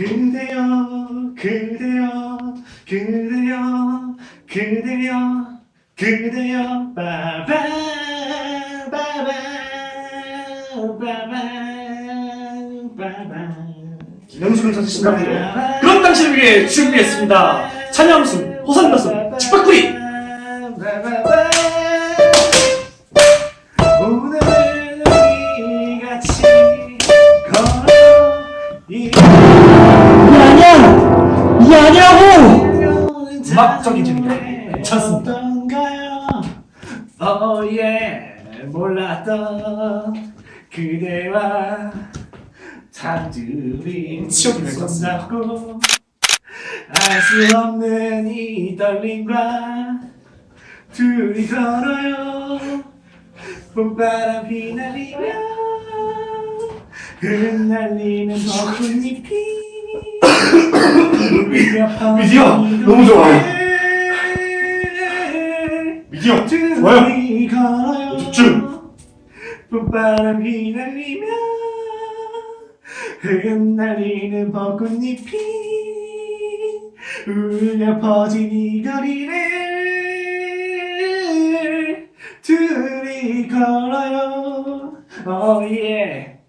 그대여 그대여 그대여 그대여 그대여. 바바 바바 바바 바바. 명수를 찾으신다고 그런 당신을 위해 준비했습니다. 찬양순 호산가순 집박구리. 음악적인 음악적인 재미가 괜찮습니다. 어떤가요? 어예 몰랐던 그대와 단둘이 지옥이 될것 같습니다. 손잡고 알수 없는 이 떨림과 둘이 걸어요 봄바람 휘날리며 흩날리는 벚꽃잎이 미디어, 너무 좋아요. 미디어 걸어요. 집중. 봄바람 휘날리며 흩날리는 벚꽃잎이 울려 퍼진 이 거리를 둘이 걸어요. oh yeah